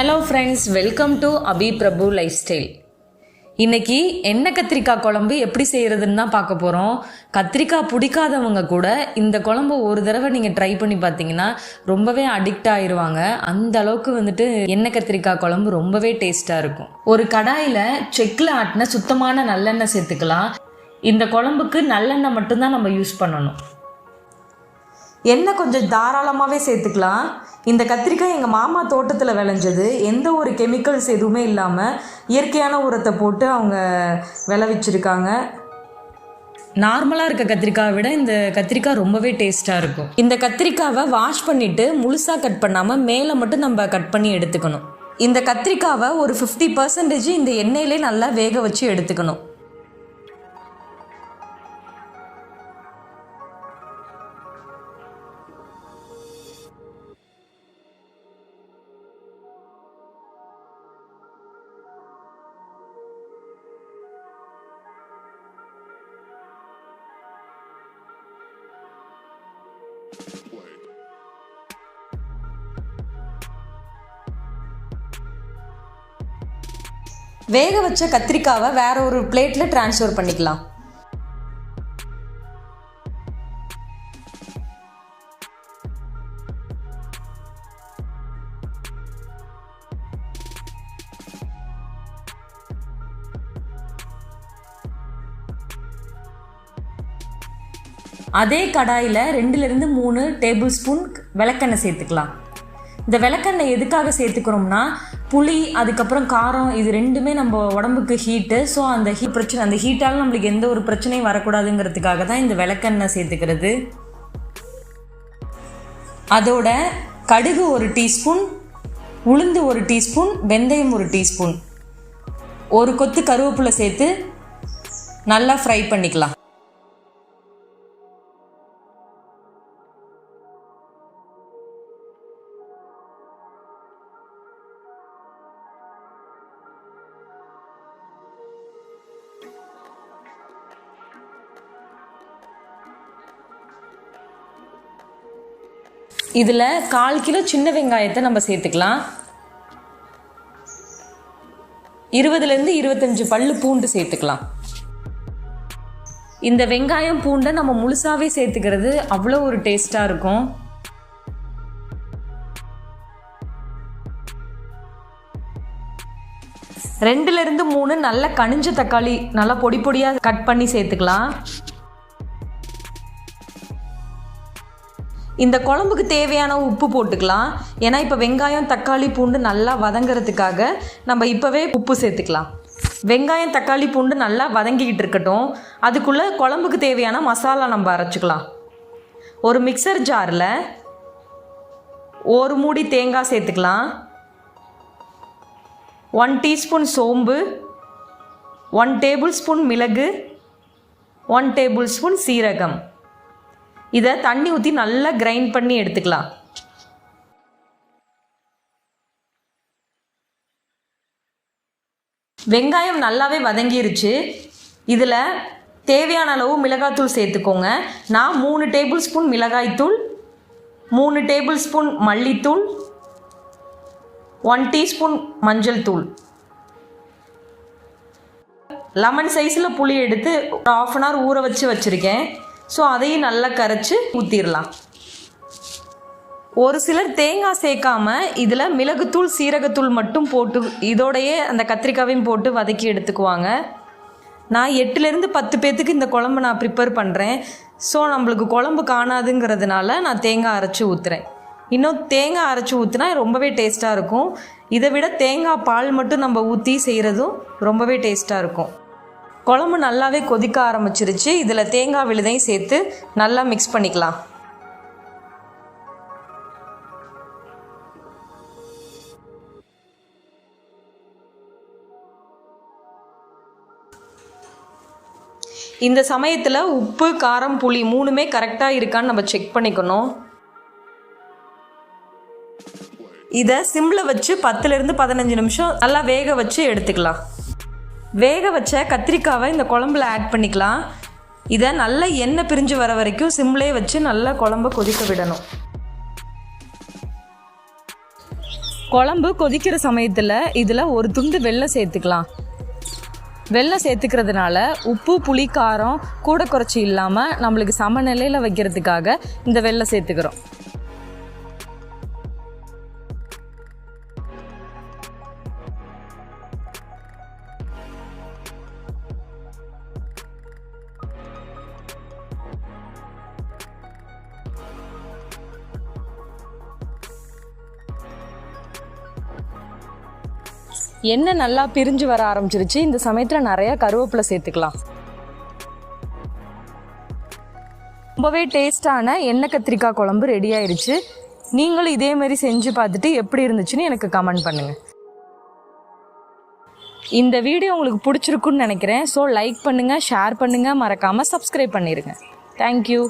Hello friends welcome to Abhi Prabhu lifestyle இன்றைக்கி எண்ணெய் கத்திரிக்காய் குழம்பு எப்படி செய்கிறதுன்னு தான் பார்க்க போகிறோம் கத்திரிக்காய் பிடிக்காதவங்க கூட இந்த குழம்பு ஒரு தடவை நீங்கள் ட்ரை பண்ணி பார்த்தீங்கன்னா ரொம்பவே அடிக்ட் ஆயிடுவாங்க அந்த அளவுக்கு வந்துட்டு எண்ணெய் கத்திரிக்காய் குழம்பு ரொம்பவே டேஸ்ட்டாக இருக்கும். ஒரு கடாயில் செக்கில் ஆட்டின சுத்தமான நல்லெண்ணெய் சேர்த்துக்கலாம். இந்த குழம்புக்கு நல்லெண்ணெய் மட்டும்தான் நம்ம யூஸ் பண்ணணும். எண்ணெய் கொஞ்சம் தாராளமாகவே சேர்த்துக்கலாம். இந்த கத்திரிக்காய் எங்கள் மாமா தோட்டத்தில் விளைஞ்சது. எந்த ஒரு கெமிக்கல்ஸ் எதுவுமே இல்லாமல் இயற்கையான உரத்தை போட்டு அவங்க விளைவிச்சிருக்காங்க. நார்மலாக இருக்க கத்திரிக்காயை விட இந்த கத்திரிக்காய் ரொம்பவே டேஸ்ட்டாக இருக்கும். இந்த கத்திரிக்காவை வாஷ் பண்ணிவிட்டு முழுசாக கட் பண்ணாமல் மேலே மட்டும் நம்ம கட் பண்ணி எடுத்துக்கணும். இந்த கத்திரிக்காவை ஒரு ஃபிஃப்டி பர்சன்டேஜ் இந்த எண்ணெயிலே நல்லா வேக வச்சு எடுத்துக்கணும். வேக வச்ச கத்திரிக்காவை வேற ஒரு பிளேட்டில் டிரான்ஸ்ஃபர் பண்ணிக்கலாம். அதே கடாயில் ரெண்டுலேருந்து மூணு டேபிள் ஸ்பூன் விளக்கெண்ணெய் சேர்த்துக்கலாம். இந்த விளக்கெண்ணெய் எதுக்காக சேர்த்துக்கிறோம்னா புளி அதுக்கப்புறம் காரம் இது ரெண்டுமே நம்ம உடம்புக்கு ஹீட்டு ஸோ அந்த ஹீட் பிரச்சனை அந்த ஹீட்டால் நம்மளுக்கு எந்த ஒரு பிரச்சனையும் வரக்கூடாதுங்கிறதுக்காக தான் இந்த விளக்கெண்ணெய் சேர்த்துக்கிறது. அதோட கடுகு ஒரு டீஸ்பூன் உளுந்து ஒரு டீஸ்பூன் வெந்தயம் ஒரு டீஸ்பூன். ஒரு கொத்து கருவேப்பிலை சேர்த்து நல்லா ஃப்ரை பண்ணிக்கலாம். இதில் கால் கிலோ சின்ன வெங்காயத்தை நம்ம சேர்த்துக்கலாம். இருபதுலேருந்து இருபத்தஞ்சு பல்லு பூண்டு சேர்த்துக்கலாம். இந்த வெங்காயம் பூண்டை நம்ம முழுசாகவே சேர்த்துக்கிறது அவ்வளோ ஒரு டேஸ்ட்டாக இருக்கும். ரெண்டுலேருந்து மூணு நல்ல கனிஞ்ச தக்காளி நல்லா பொடி பொடியாக கட் பண்ணி சேர்த்துக்கலாம். இந்த குழம்புக்கு தேவையான உப்பு போட்டுக்கலாம். ஏன்னா இப்போ வெங்காயம் தக்காளி பூண்டு நல்லா வதங்கிறதுக்காக நம்ம இப்போவே உப்பு சேர்த்துக்கலாம். வெங்காயம் தக்காளி பூண்டு நல்லா வதங்கிக்கிட்டு இருக்கட்டும். அதுக்குள்ளே குழம்புக்கு தேவையான மசாலா நம்ம அரைச்சிக்கலாம். ஒரு மிக்சர் ஜாரில் ஒரு மூடி தேங்காய் சேர்த்துக்கலாம். ஒன் டீஸ்பூன் சோம்பு ஒன் டேபிள் ஸ்பூன் மிளகு ஒன் டேபிள் ஸ்பூன் சீரகம். இதை தண்ணி ஊற்றி நல்லா கிரைண்ட் பண்ணி எடுத்துக்கலாம். வெங்காயம் நல்லாவே வதங்கிருச்சு. இதில் தேவையான அளவு மிளகாய்த்தூள் சேர்த்துக்கோங்க. நான் மூணு டேபிள் ஸ்பூன் மிளகாய்த்தூள் மூணு டேபிள் ஸ்பூன் மல்லித்தூள் ஒன் டீஸ்பூன் மஞ்சள் தூள். லெமன் சைஸில் புளி எடுத்து ஒரு ஆஃப் அன் ஹவர் ஊற வச்சு வச்சுருக்கேன். ஸோ அதையும் நல்லா கரைச்சி ஊற்றிடலாம் ஒரு சிலர் தேங்காய் சேர்க்காம இதில் மிளகுத்தூள் சீரகத்தூள் மட்டும் போட்டு இதோடையே அந்த கத்திரிக்காவையும் போட்டு வதக்கி எடுத்துக்குவாங்க. நான் எட்டுலேருந்து பத்து பேர்த்துக்கு இந்த குழம்பு நான் ப்ரிப்பேர் பண்ணுறேன் ஸோ நம்மளுக்கு குழம்பு காணாதுங்கிறதுனால நான் தேங்காய் அரைச்சி ஊற்றுறேன் இன்னும் தேங்காய் அரைச்சி ஊற்றினா ரொம்பவே டேஸ்ட்டாக இருக்கும். இதை விட தேங்காய் பால் மட்டும் நம்ம ஊற்றி செய்கிறதும் ரொம்பவே டேஸ்ட்டாக இருக்கும். குழம்பு நல்லாவே கொதிக்க ஆரம்பிச்சிருச்சு. இதில் தேங்காய் விழுதையும் சேர்த்து நல்லா மிக்ஸ் பண்ணிக்கலாம். இந்த சமயத்தில் உப்பு காரம் புளி மூணுமே கரெக்டாக இருக்கான்னு நம்ம செக் பண்ணிக்கணும். இதை சிம்மில் வச்சு பத்துலேருந்து பதினஞ்சு நிமிஷம் நல்லா வேக வச்சு எடுத்துக்கலாம். வேக வச்ச கத்திரிக்காவை இந்த குழம்புல ஆட் பண்ணிக்கலாம். இதை நல்லா எண்ணெய் பிரிஞ்சு வர வரைக்கும் சிம்லேயே வச்சு நல்லா குழம்ப கொதிக்க விடணும். குழம்பு கொதிக்கிற சமயத்தில் இதில் ஒரு துண்டு வெள்ளை சேர்த்துக்கலாம். வெள்ளம் சேர்த்துக்கிறதுனால உப்பு புளி காரம் கூட குறைச்சி இல்லாமல் நம்மளுக்கு சமநிலையில் வைக்கிறதுக்காக இந்த வெள்ளை சேர்த்துக்கிறோம். எண்ணெய் நல்லா பிரிஞ்சு வர ஆரம்பிச்சிருச்சு? இந்த சமயத்தில் நிறையா கருவேப்பிலை சேர்த்துக்கலாம். ரொம்பவே டேஸ்டான எண்ணெய் கத்திரிக்காய் குழம்பு ரெடி ஆயிடுச்சு நீங்களும் இதே மாதிரி செஞ்சு பார்த்துட்டு எப்படி இருந்துச்சுன்னு எனக்கு கமெண்ட் பண்ணுங்கள் இந்த வீடியோ உங்களுக்கு பிடிச்சிருக்குன்னு நினைக்கிறேன். ஸோ லைக் பண்ணுங்கள் ஷேர் பண்ணுங்கள் மறக்காமல் சப்ஸ்கிரைப் பண்ணிடுங்க தேங்க்யூ